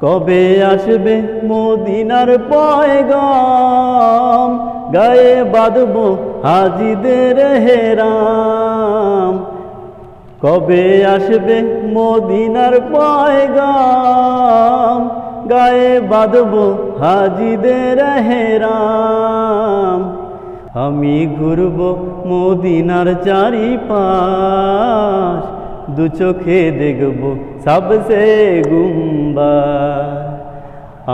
কবে আসবে মদিনার পয়গাম? গায়ে বাঁধব হাজিদের হেরাম। কবে আসবে মদিনার পয়গাম? গায়ে বাঁধব হাজিদের হেরাম। আমি ঘুরব মদিনার চারিপাশ। দু চোখে দেখব সবসে গুম্বার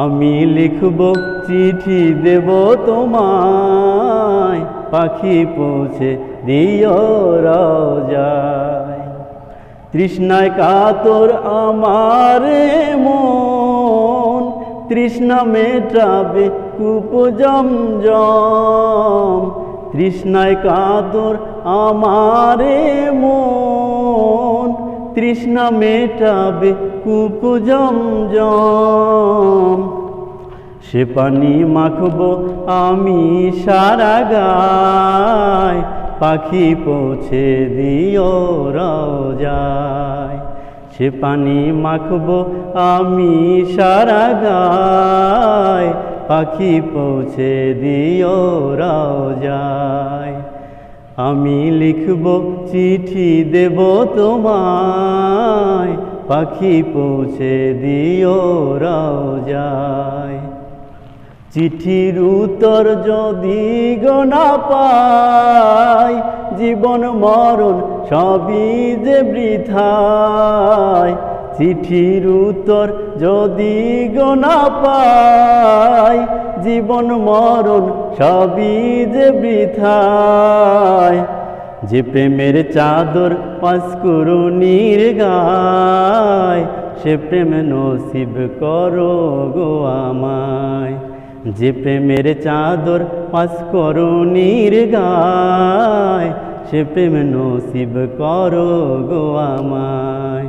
আমি লিখব, চিঠি দেব তোমায়, পাখি পৌঁছে দিও রাজায় তৃষ্ণায় কাতর আমার মন, তৃষ্ণা মেটাবে কূপ জম তৃষ্ণায় কাতর আমার মন তৃষ্ণা মেটাবে কূপ জমজম। সে পানি মাখব আমি সারা গায়, পাখি পৌঁছে দিও রাজায় সে পানি মাখব আমি সারা গায়, পাখি পৌঁছে দিও রাজায় আমি লিখব চিঠি দেব তোমায়, পাখি পৌঁছে দিও রাও যায়। চিঠির উত্তর যদি গোনা পাই, জীবন মরণ সবই যে বৃথায়। চিঠির উত্তর যদি গোনা পাই, জীবন মরণ সবই যে বৃথায়। যে প্রেমের চাদর পাঁচকুরুনির গায়, সে প্রেম নসিব করো গো আমায়। যে প্রেমের চাদর পাঁচকুরুনির গায়, সে প্রেম নসিব করো গো আমায়।